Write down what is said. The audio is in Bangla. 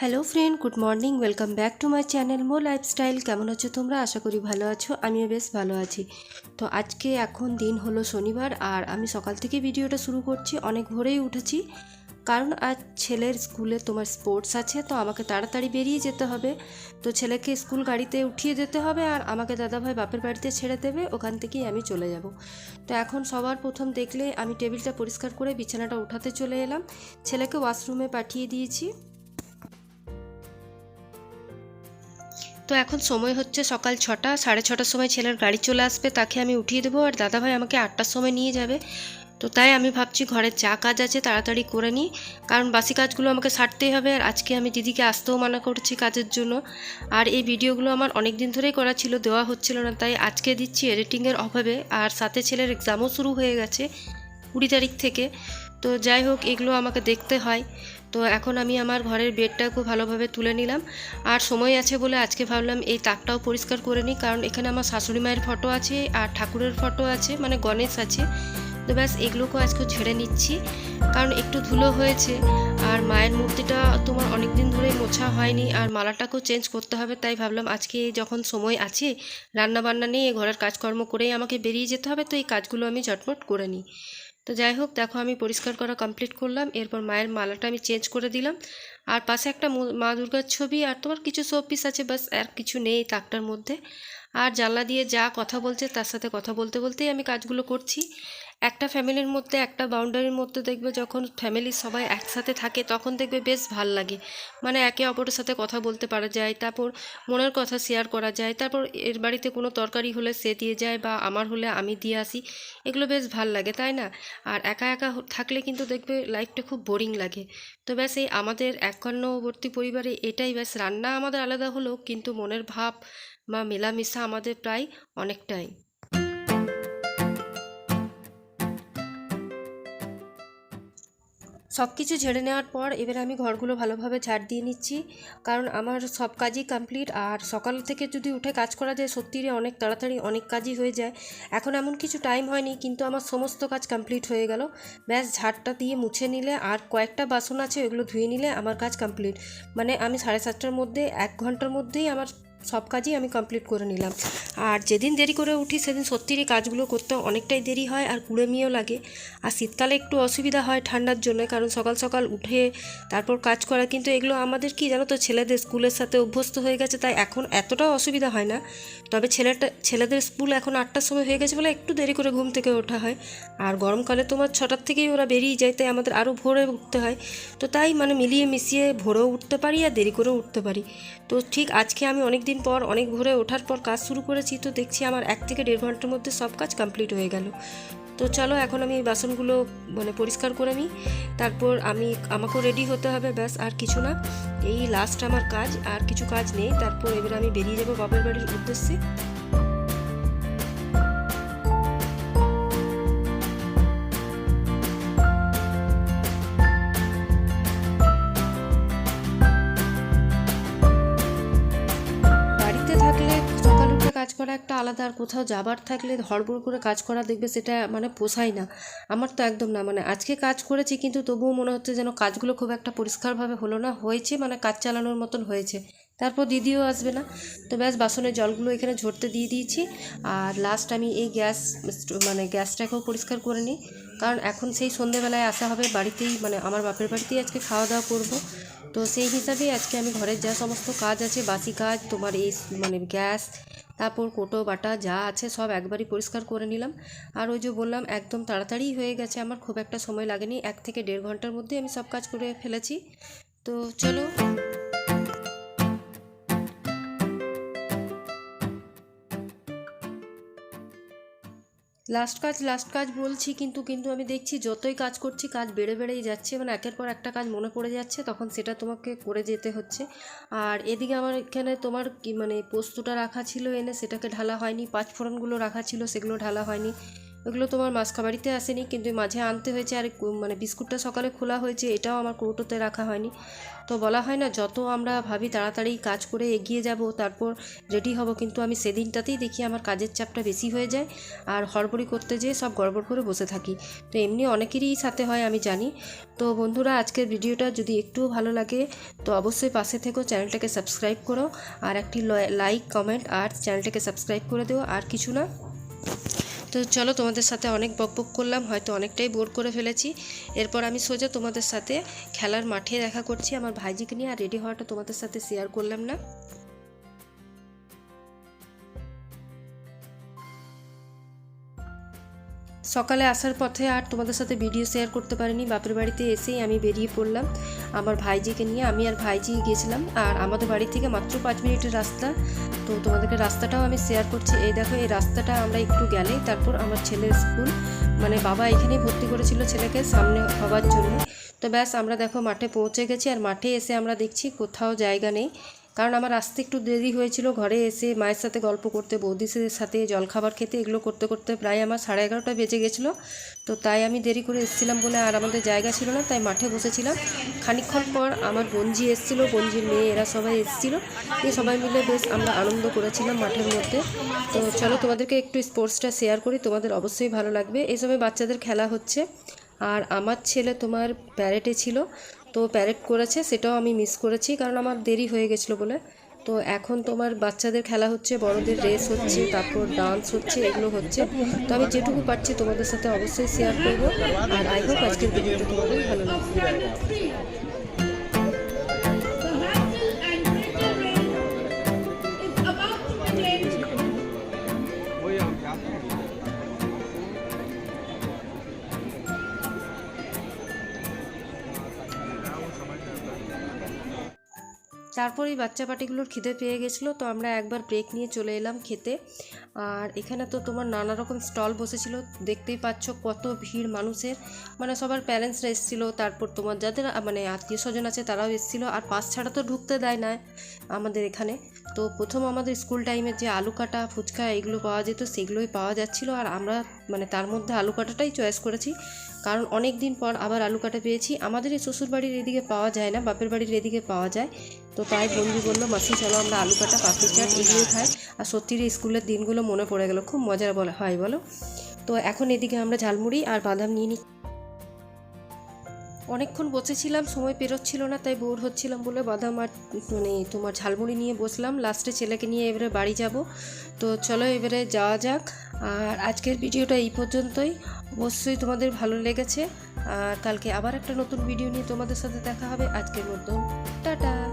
Hello friend good morning welcome back to my channel Md lifestyle কেমন আছো তোমরা? আশা করি ভালো আছো, আমিও বেশ ভালো আছি। তো আজকে এখন দিন হলো শনিবার, আর আমি সকাল থেকে ভিডিওটা শুরু করছি, অনেক ভোরেই উঠেছি। কারণ আজ ছেলের স্কুলে তোমার স্পোর্টস আছে, তো আমাকে তাড়াতাড়ি বেরিয়ে যেতে হবে। তো ছেলেকে স্কুল গাড়িতে উঠিয়ে যেতে হবে, আর আমাকে দাদাভাই বাপের বাড়িতে ছেড়ে দেবে, ওখান থেকেই আমি চলে যাব। তো এখন সবার প্রথম দেখলে আমি টেবিলটা পরিষ্কার করে বিছানাটা উঠাতে চলে এলাম। ছেলেকে ওয়াশরুমে পাঠিয়ে দিয়েছি। তো এখন সময় হচ্ছে সকাল ছটা, সাড়ে ছটার সময় ছেলের গাড়ি চলে আসবে, তাকে আমি উঠিয়ে দেবো আর দাদাভাই আমাকে আটটার সময় নিয়ে যাবে। তো তাই আমি ভাবছি ঘরের যা কাজ আছে তাড়াতাড়ি করে নিই, কারণ বাসি কাজগুলো আমাকে সারতেই হবে আর আজকে আমি দিদিকে আসতেও মানা করছি কাজের জন্য। আর এই ভিডিওগুলো আমার অনেক দিন ধরেই করা ছিল, দেওয়া হচ্ছিল না, তাই আজকে দিচ্ছি এডিটিংয়ের অভাবে। আর সাথে ছেলের এক্সামও শুরু হয়ে গেছে কুড়ি তারিখ থেকে। তো যাই হোক, এগুলো আমাকে দেখতে হয়। তো এখন আমি আমার ঘরের বেডটা খুব ভালোভাবে তুলে নিলাম। আর সময় আছে বলে আজকে ভাবলাম এই তাকটাও পরিষ্কার করে নিই, কারণ এখানে আমার শাশুড়ি মায়ের ফটো আছে আর ঠাকুরের ফটো আছে মানে গণেশ আছে। তো ব্যাস এগুলোকেও আজকে ঝেড়ে নিচ্ছি, কারণ একটু ধুলো হয়েছে। আর মায়ের মূর্তিটা তোমার অনেক দিন ধরে মোছা হয়নি আর মালাটাকেও চেঞ্জ করতে হবে, তাই ভাবলাম আজকে যখন সময় আছে রান্না বান্না নিয়ে ঘরের কাজকর্ম করেই আমাকে বেরিয়ে যেতে হবে, তো এই কাজগুলো আমি ঝটপট করে নিই। তো যাই হোক, দেখো আমি পরিষ্কার করা কমপ্লিট করলাম। এরপর মায়ের মালাটা আমি চেঞ্জ করে দিলাম। আর পাশে একটা মা দুর্গার ছবি আর তোমার কিছু শো পিস আছে, বাস আর কিছু নেই তাকটার মধ্যে। আর জানলা দিয়ে যা কথা বলছে তার সাথে কথা বলতে বলতেই আমি কাজগুলো করছি। একটা ফ্যামিলির মধ্যে, একটা বাউন্ডারির মধ্যে দেখবে যখন ফ্যামিলির সবাই একসাথে থাকে, তখন দেখবে বেশ ভালো লাগে। মানে একে অপরের সাথে কথা বলতে পারা যায়, তারপর মনের কথা শেয়ার করা যায়, তারপর এর বাড়িতে কোনো তরকারি হলে সে দিয়ে যায় বা আমার হলে আমি দিয়ে আসি, এগুলো বেশ ভালো লাগে, তাই না? আর একা একা থাকলে কিন্তু দেখবে লাইফটা খুব বোরিং লাগে। তো ব্যাস এই আমাদের একান্নবর্তী পরিবারে এটাই ব্যাস, রান্না আমাদের আলাদা হলেও কিন্তু মনের ভাব বা মেলামেশা আমাদের প্রায় অনেকটাই। সব কিছু ঝেড়ে নেওয়ার পর এবার আমি ঘরগুলো ভালোভাবে ঝাড় দিয়ে নিচ্ছি। কারণ আমার সব কাজই কমপ্লিট আর সকাল থেকে যদি উঠে কাজ করা যায়, সত্যিই অনেক তাড়াতাড়ি অনেক কাজই হয়ে যায়। এখন এমন কিছু টাইম হয়নি, কিন্তু আমার সমস্ত কাজ কমপ্লিট হয়ে গেল। ব্যাস, ঝাড়টা দিয়ে মুছে নিলে আর কয়েকটা বাসন আছে ওগুলো ধুয়ে নিলে আমার কাজ কমপ্লিট মানে আমি সাড়ে সাতটার মধ্যে, এক ঘণ্টার মধ্যেই আমার সব কাজই আমি কমপ্লিট করে নিলাম। আর যেদিন দেরি করে উঠি, সেদিন সত্যিই কাজগুলো করতে অনেকটাই দেরি হয় আর কুড়েমিও লাগে। আর শীতকালে একটু অসুবিধা হয় ঠান্ডার জন্য, কারণ সকাল সকাল উঠে তারপর কাজ করা, কিন্তু এগুলো আমাদের কি জানো তো, ছেলেদের স্কুলের সাথে অভ্যস্ত হয়ে গেছে, তাই এখন এতটাও অসুবিধা হয় না। তবে ছেলেটা, ছেলেদের স্কুল এখন আটটার সময় হয়ে গেছে বলে একটু দেরি করে ঘুম থেকে ওঠা হয়। আর গরমকালে তোমার ছটার থেকেই ওরা বেরিয়ে যায়, তাই আমাদের আরও ভোরে উঠতে হয়। তো তাই মানে মিলিয়ে মিশিয়ে ভোরেও উঠতে পারি আর দেরি করেও উঠতে পারি। তো ঠিক আজকে আমি অনেক দিন পর অনেক ভোরে ওঠার পর কাজ শুরু করেছি, তো দেখছি আমার এক থেকে দেড় ঘণ্টার মধ্যে সব কাজ কমপ্লিট হয়ে গেল। তো চলো এখন আমি এই বাসনগুলো মানে পরিষ্কার করে নিই। তারপর আমি, আমাকেও রেডি হতে হবে, ব্যাস, আর কিছু না। এই লাস্ট আমার কাজ, আর কিছু কাজ নেই। তারপর এবার আমি বেরিয়ে যাব বাপের বাড়ির উদ্দেশ্যে। করা একটা আলাদা আর কোথাও যাবার থাকলে হড়বড় করে কাজ করা দেখবে সেটা মানে পোষায় না। আমার তো একদম না। মানে আজকে কাজ করেছি কিন্তু তবুও মনে হচ্ছে যেন কাজগুলো খুব একটা পরিষ্কারভাবে হলো না। হয়েছে মানে কাজ চালানোর মতন হয়েছে। তারপর দিদিও আসবে না। তো ব্যাস বাসনের জলগুলো এখানে ঝরতে দিয়ে দিয়েছি। আর লাস্ট আমি এই গ্যাস মানে গ্যাসটাকেও পরিষ্কার করে নিই। কারণ এখন সেই সন্ধেবেলায় আসা হবে। বাড়িতেই মানে আমার বাপের বাড়িতেই আজকে খাওয়া দাওয়া করব। তো সেই হিসাবে আজকে আমি ঘরের যা সমস্ত কাজ আছে, বাসি কাজ, তোমার এই মানে গ্যাস, তারপর কোটো, বাটা যা আছে সব একবারই পরিষ্কার করে নিলাম। আর ওই যে বললাম, একদম তাড়াতাড়ি হয়ে গেছে, আমার খুব একটা সময় লাগেনি। এক থেকে দেড় ঘণ্টার মধ্যে আমি সব কাজ করে ফেলেছি। তো চলো। লাস্ট কাজ লাস্ট কাজ বলছি কিন্তু কিন্তু আমি দেখছি যতই কাজ করছি, কাজ বেড়ে বেড়েই যাচ্ছে মানে একের পর একটা কাজ মনে পড়ে যাচ্ছে, তখন সেটা তোমাকে করে যেতে হচ্ছে। আর এদিকে আমার এখানে তোমার কি মানে পোস্তটা রাখা ছিল এনে, সেটাকে ঢালা হয়নি পাঁচ ফোড়নগুলো রাখা ছিল, সেগুলো ঢালা হয়নি। ওগুলো তোমার মাসকাবাড়িতে আসেনি, কিন্তু মাঝে আনতে হয়েছে আর মানে বিস্কুটটা সকালে খোলা হয়েছে, এটাও আমার কৌটোতে রাখা হয়নি। তো বলা হয় না, যত আমরা ভাবি তাড়াতাড়ি কাজ করে এগিয়ে যাব, তারপর রেডি হব, কিন্তু আমি সেদিনটাতেই দেখি আমার কাজের চাপটা বেশি হয়ে যায় আর হড়বড়ি করতে যেয়ে সব গড়বড় করে বসে থাকি। তো এমনি অনেকেরই সাথে হয়, আমি জানি। তো বন্ধুরা, আজকের ভিডিওটা যদি একটুও ভালো লাগে, তো অবশ্যই পাশে থেকো চ্যানেলটাকে সাবস্ক্রাইব করো আর একটি লাইক কমেন্ট আর চ্যানেলটাকে সাবস্ক্রাইব করে দিও, আর কিছু না। তো চলো তোমাদের সাথে অনেক বকবক করলাম, হয়তো অনেকটাই বোর করে ফেলেছি। এরপর আমি সোজা তোমাদের সাথে খেলার মাঠে দেখা করছি, আমার ভাইজিকে নিয়ে, আর রেডি হওয়াটা তোমাদের সাথে শেয়ার করলাম না। সকালে আসার পথে আর তোমাদের সাথে ভিডিও শেয়ার করতে পারিনি। বাপের বাড়িতে এসেই আমি বেরিয়ে পড়লাম। আমার ভাইজিকে নিয়ে আমি আর ভাইজি গিয়েছিলাম আর আমাদের বাড়ি থেকে মাত্র পাঁচ মিনিটের রাস্তা। তো তোমাদেরকে রাস্তাটাও আমি শেয়ার করছি। এই দেখো, এই রাস্তাটা আমরা একটু গেলেই তারপর আমার ছেলের স্কুল। মানে বাবা এখানেই ভর্তি করেছিল ছেলেকে সামনে হওয়ার জন্য। তো ব্যাস, আমরা দেখো মাঠে পৌঁছে গেছি। আর মাঠে এসে আমরা দেখছি কোথাও জায়গা নেই। কারণ আমার আসতে একটু দেরি হয়েছিল ঘরে এসে মায়ের সাথে গল্প করতে, বৌদিদের সাথে জলখাবার খেতে এগুলো করতে করতে প্রায় আমার সাড়ে এগারোটা বেজে গেছিল। তো তাই আমি দেরি করে এসেছিলাম বলে আর আমাদের জায়গা ছিল না, তাই মাঠে বসেছিলাম। খানিকক্ষণ পর আমার বঞ্জি এসেছিল, বঞ্জির মেয়ে, এরা সবাই এসেছিল। দিয়ে সবাই মিলে বেশ আমরা আনন্দ করেছিলাম মাঠের মধ্যে। তো চলো তোমাদেরকে একটু স্পোর্টসটা শেয়ার করি, তোমাদের অবশ্যই ভালো লাগবে। এই সময় বাচ্চাদের খেলা হচ্ছে। আর আমার ছেলে তোমার প্যারেটে ছিল। তো প্যারেড করেছে, সেটাও আমি মিস করেছি কারণ আমার দেরি হয়ে গেছিল বলে। তো এখন তোমার বাচ্চাদের খেলা হচ্ছে, বড়দের রেস হচ্ছে, তারপর ডান্স হচ্ছে, এগুলো হচ্ছে। তো আমি যেটুকু পারছি তোমাদের সাথে অবশ্যই শেয়ার করব। আর আই হোপ আজকের ভিডিওটা তোমাদের ভালো লাগবে। তারপর এই বাচ্চা পাটিগুলোর খিদে পেয়ে গেছিল, তো আমরা একবার ব্রেক নিয়ে চলে এলাম খেতে। আর এখানে তো তোমার নানা রকম স্টল বসেছিল, দেখতেই পাচ্ছ কত ভিড় মানুষের। মানে সবার প্যারেন্টসরা এসেছিল, তারপর তোমার যাদের মানে আত্মীয় স্বজন আছে তারাও এসেছিল, আর পাস ছাড়া তো ঢুকতে দেয় না আমাদের এখানে। তো প্রথম আমাদের স্কুল টাইমে যে আলু কাটা, ফুচকা এগুলো পাওয়া যেত, সেগুলোই পাওয়া যাচ্ছিল। আর আমরা মানে তার মধ্যে আলু কাটাটাই চয়েস করেছি। কারণ অনেক দিন পর আবার আলু কাটা পেয়েছি। আমাদের এই শ্বশুর বাড়ির এদিকে পাওয়া যায় না, বাপের বাড়ির এদিকে পাওয়া যায়। তো তাই বন্ধু বলল, মাসি, চলো আমরা আলু কাটা, পাপড়ি চাট এগুলোই খাই। আর সত্যির স্কুলের দিনগুলো মনে পড়ে গেলো, খুব মজার বলা, হয়, বলো? তো এখন এদিকে আমরা ঝালমুড়ি আর বাদাম নিয়ে নিই অনেকক্ষণ বসেছিলাম, সময় পেরোচ্ছিল না, তাই বোর হচ্ছিলাম বলে বাদাম আর মানে তোমার ঝালমুড়ি নিয়ে বসলাম। লাস্টে ছেলেকে নিয়ে এবারে বাড়ি যাব। তো চলো এবারে যাওয়া যাক। আর আজকের ভিডিওটা এই পর্যন্তই। অবশ্যই তোমাদের ভালো লেগেছে। আর কালকে আবার একটা নতুন ভিডিও নিয়ে তোমাদের সাথে দেখা হবে। আজকের মতন টাটা!